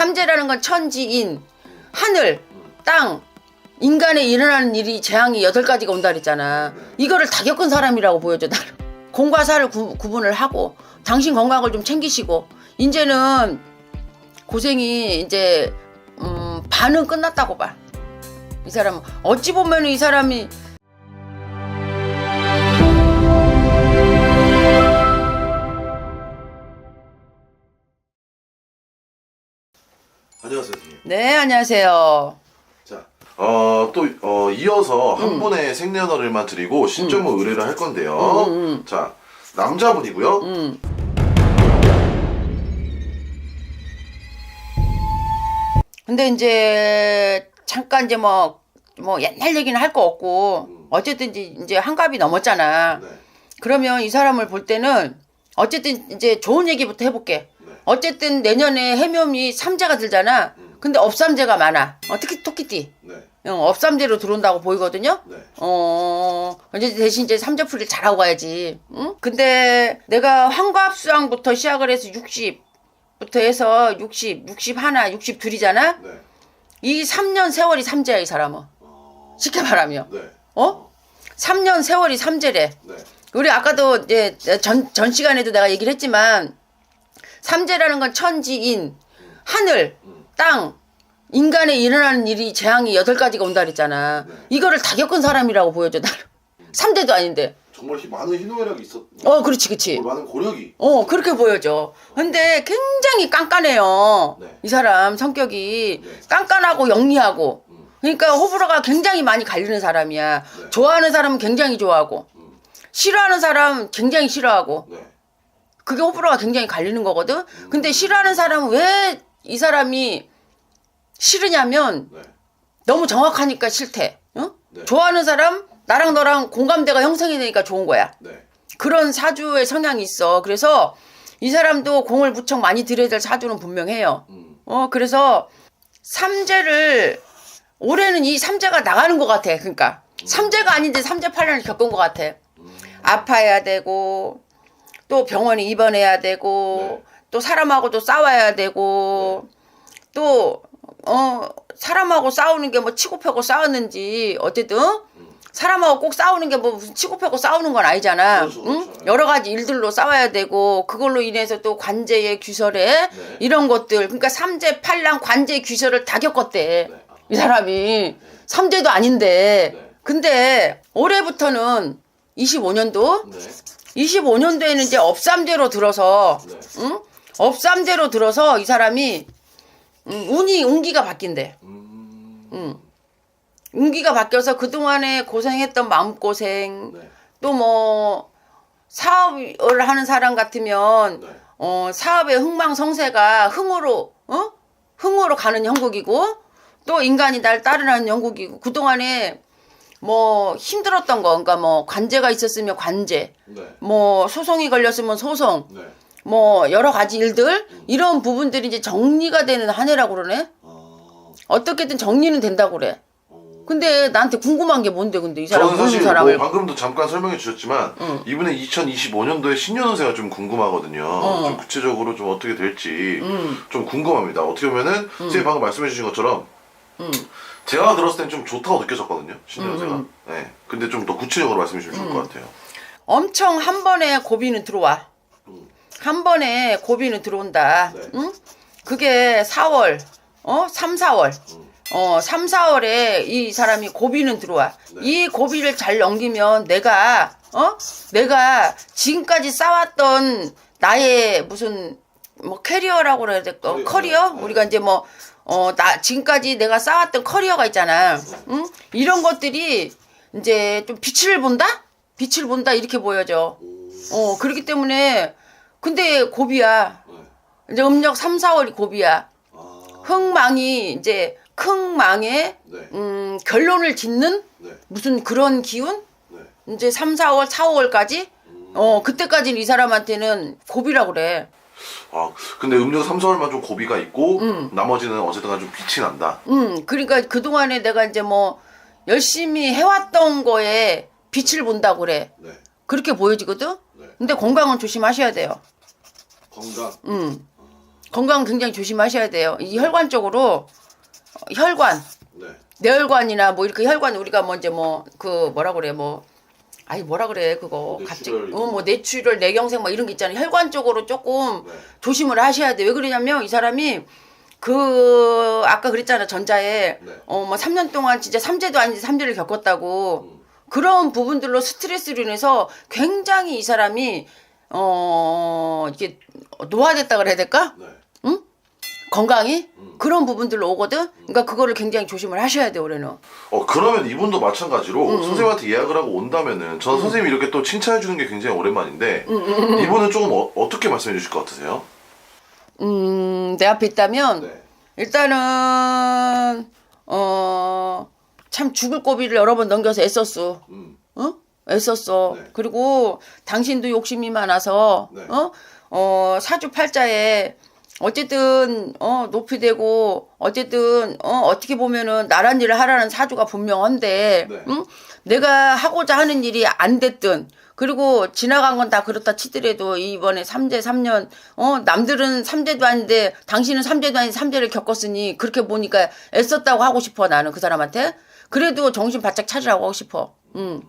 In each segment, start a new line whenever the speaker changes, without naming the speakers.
삼재라는 건 천지인, 하늘, 땅, 인간에 일어나는 일이 재앙이 여덟 가지가 온다 그랬잖아. 이거를 다 겪은 사람이라고 보여줘 나를. 공과 사를 구, 구분을 하고 당신 건강을 좀 챙기시고 이제는 고생이 이제 음, 반은 끝났다고 봐. 이 사람은 어찌 보면 이 사람이
안녕하세요, 선생님.
네 안녕하세요.
자, 어, 또, 어, 이어서 한
음.
분의 생년월일만 드리고 신점을 의뢰를 할 건데요.
음,
자, 남자분이고요.
음. 근데 이제 잠깐 이제 뭐, 뭐 옛날 얘기는 할 거 없고 어쨌든 이제 한갑이 넘었잖아.
네.
그러면 이 사람을 볼 때는 어쨌든 이제 좋은 얘기부터 해볼게.
네.
어쨌든 내년에 해묘이 삼재가 들잖아. 근데 업삼재가 많아. 어, 특히 토끼띠.
네.
어, 업삼재로 들어온다고 보이거든요.
네.
어, 이제 대신 이제 삼재풀이를 잘하고 가야지. 응? 근데 내가 환갑수왕부터 시작을 해서 60부터 해서 60, 61, 62이잖아?
네.
이 3년 세월이 삼재야, 이 사람은.
어,
쉽게 말하면.
네.
어? 3년 세월이 삼재래.
네.
우리 아까도 이제 전, 전 시간에도 내가 얘기를 했지만, 삼재라는 건 천지인, 하늘, 땅, 인간에 일어나는 일이 재앙이 여덟 가지가 온다 그랬잖아.
네.
이거를 다 겪은 사람이라고 보여줘, 나를. 삼재도 아닌데.
정말 희- 많은 희노애락이 있었,
어, 그렇지, 그렇지.
많은 고력이.
어, 그렇게 보여져. 근데 굉장히 깐깐해요.
네.
이 사람 성격이
네.
깐깐하고 영리하고.
음.
그러니까 호불호가 굉장히 많이 갈리는 사람이야.
네.
좋아하는 사람은 굉장히 좋아하고.
음.
싫어하는 사람 굉장히 싫어하고.
네.
그게 호불호가 굉장히 갈리는 거거든. 근데 싫어하는 사람은 왜 이 사람이 싫으냐면
네.
너무 정확하니까 싫대. 어?
네.
좋아하는 사람 나랑 너랑 공감대가 형성이 되니까 좋은 거야.
네.
그런 사주의 성향이 있어. 그래서 이 사람도 공을 무척 많이 들여야 될 사주는 분명해요.
음.
어, 그래서 삼재를 올해는 이 삼재가 나가는 것 같아. 그러니까 삼재가 아닌데 삼재 팔년을 겪은 것 같아. 아파야 되고 또 병원에 입원해야 되고
네.
또 사람하고도 싸워야 되고 또 어 사람하고 싸우는 게 뭐 치고 펴고 싸웠는지 어쨌든 사람하고 꼭 싸우는 게 뭐 무슨 치고 펴고 싸우는 건 아니잖아.
그렇죠,
응?
그렇죠.
여러 가지 일들로 싸워야 되고 그걸로 인해서 또 관제의 규설에
네.
이런 것들 그러니까 삼재 팔랑 관제 규설을 다 겪었대.
네. 아,
이 사람이 삼재도 아닌데
네.
근데 올해부터는 25년도
네.
25년도에는 이제 업삼재로 들어서
네.
응? 업삼재로 들어서 이 사람이 음, 운이 운기가 바뀐대.
음.
응. 운기가 바뀌어서 그동안에 고생했던 마음고생
네.
또뭐 사업을 하는 사람 같으면
네.
어, 사업의 흥망성쇠가 흥으로, 어? 흥으로 가는 형국이고, 또 인간이 날 따르는 형국이고, 그동안에 뭐 힘들었던 거, 그러니까 뭐 관제가 있었으면 관제,
네.
뭐 소송이 걸렸으면 소송,
네.
뭐 여러 가지 일들, 이런 부분들이 이제 정리가 되는 한 해라고 그러네?
아.
어떻게든 정리는 된다고 그래.
어.
근데 나한테 궁금한 게 뭔데, 근데 이 사람
저는
모르는
사실
사람을.
뭐 방금도 잠깐 설명해 주셨지만
응.
이분의 2025년도에 신년운세가 좀 궁금하거든요.
어.
좀 구체적으로 좀 어떻게 될지
음.
좀 궁금합니다. 어떻게 보면은 선생님 방금 말씀해 주신 것처럼
음.
제가 들었을 땐 좀 좋다고 느껴졌거든요. 신년운세가.
음,
네. 근데 좀 더 구체적으로 말씀해 주시면 좋을 것 같아요.
엄청 한 번에 고비는 들어와.
음.
한 번에 고비는 들어온다.
네.
응? 그게 4월, 어? 3, 4월.
음.
어, 3, 4월에 이 사람이 고비는 들어와.
네.
이 고비를 잘 넘기면 내가, 어? 내가 지금까지 쌓았던 나의 무슨, 뭐, 캐리어라고 그래야 될까?
커리어.
커리어?
네.
우리가 이제 뭐, 어, 나, 지금까지 내가 쌓았던 커리어가 있잖아. 응? 이런 것들이 이제 좀 빛을 본다? 빛을 본다? 이렇게 보여져. 어, 그렇기 때문에, 근데 고비야.
네.
이제 음력 3, 4월이 고비야.
아.
흥망이 이제 큰 망에
네.
음, 결론을 짓는
네.
무슨 그런 기운?
네.
이제 3, 4월, 4, 5월까지? 어, 그때까지는 이 사람한테는 고비라고 그래.
아, 근데 3, 4월만 좀 고비가 있고
음.
나머지는 어쨌든 간에 좀 빛이 난다.
음, 그러니까 그동안에 내가 이제 뭐 열심히 해왔던 거에 빛을 본다고 그래.
네.
그렇게 보여지거든?
네.
근데 건강은 조심하셔야 돼요.
건강.
음. 건강 굉장히 조심하셔야 돼요. 이 혈관 쪽으로 어, 혈관,
네.
뇌혈관이나 뭐 이렇게 혈관 우리가 뭐 이제 뭐 그 뭐라 그래 뭐 아이 뭐라 그래 그거
뭐
갑자기 어뭐 뇌출혈 뇌경색 뭐 이런 게 있잖아요. 혈관 쪽으로 조금
네.
조심을 하셔야 돼. 왜 그러냐면 이 사람이 그 아까 그랬잖아 전자에
네.
어뭐 3년 동안 진짜 삼재도 아닌지 삼재를 겪었다고
음.
그런 부분들로 스트레스로 인해서 굉장히 이 사람이 어 이게 노화됐다 그래야 될까?
네.
건강이
음.
그런 부분들로 오거든. 그러니까 그거를 굉장히 조심을 하셔야 돼 올해는.
어 그러면 이분도 마찬가지로
음,
선생님한테 예약을 하고 온다면은 전 선생님이 이렇게 또 칭찬해 주는 게 굉장히 오랜만인데
음,
이분은 조금 어, 떻게 말씀해 주실 것 같으세요?
음, 내 앞에 있다면
네.
일단은 어 참 죽을 고비를 여러 번 넘겨서 애썼어.
음.
어? 애썼어.
네.
그리고 당신도 욕심이 많아서
네.
어? 어, 사주팔자에 어쨌든 어, 높이 되고 어쨌든 어, 어떻게 보면은 나란 일을 하라는 사주가 분명한데
네.
응? 내가 하고자 하는 일이 안 됐든 그리고 지나간 건 다 그렇다 치더라도 이번에 삼재 3년 어 남들은 삼재도 아닌데 당신은 삼재도 아닌 삼재를 겪었으니 그렇게 보니까 애썼다고 하고 싶어 나는 그 사람한테 그래도 정신 바짝 차리라고 하고 싶어 응.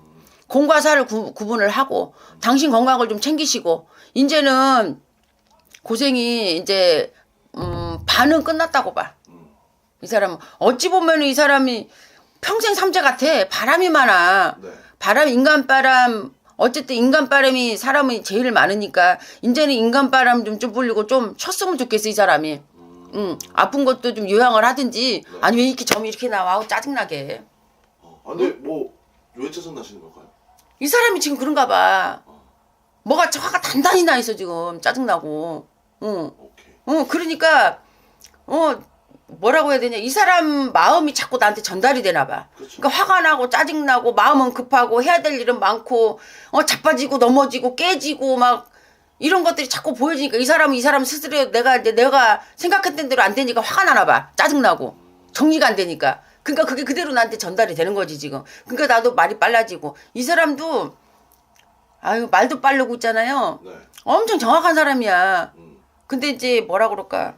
공과 사를 구, 구분을 하고 당신 건강을 좀 챙기시고 이제는 고생이 이제 음, 반은 끝났다고 봐. 이 사람은 어찌 보면 이 사람이 평생 삼재 같아. 바람이 많아.
네.
바람 인간 바람 어쨌든 인간 바람이 사람이 제일 많으니까 이제는 인간 바람 좀 좀 불리고 좀 쉬었으면 좋겠어 이 사람이. 응. 아픈 것도 좀 요양을 하든지 아니 왜 이렇게 점이 이렇게 나와 아우 짜증나게.
어, 아, 근데 뭐왜 짜증 나시는 걸까요?
이 사람이 지금 그런가 봐. 뭐가 저가 단단히 나 있어 지금 짜증나고. 응.
오케이.
어, 그러니까, 어, 뭐라고 해야 되냐. 이 사람 마음이 자꾸 나한테 전달이 되나 봐.
그렇죠.
그러니까 화가 나고 짜증 나고 마음은 급하고 해야 될 일은 많고, 어, 자빠지고 넘어지고 깨지고 막 이런 것들이 자꾸 보여지니까 이 사람은 이 사람 스스로 내가 이제 내가 생각했던 대로 안 되니까 화가 나나 봐. 짜증 나고. 정리가 안 되니까. 그러니까 그게 그대로 나한테 전달이 되는 거지 지금. 그러니까 나도 말이 빨라지고. 이 사람도, 아유, 말도 빠르고 있잖아요.
네.
엄청 정확한 사람이야.
음.
근데 이제 뭐라 그럴까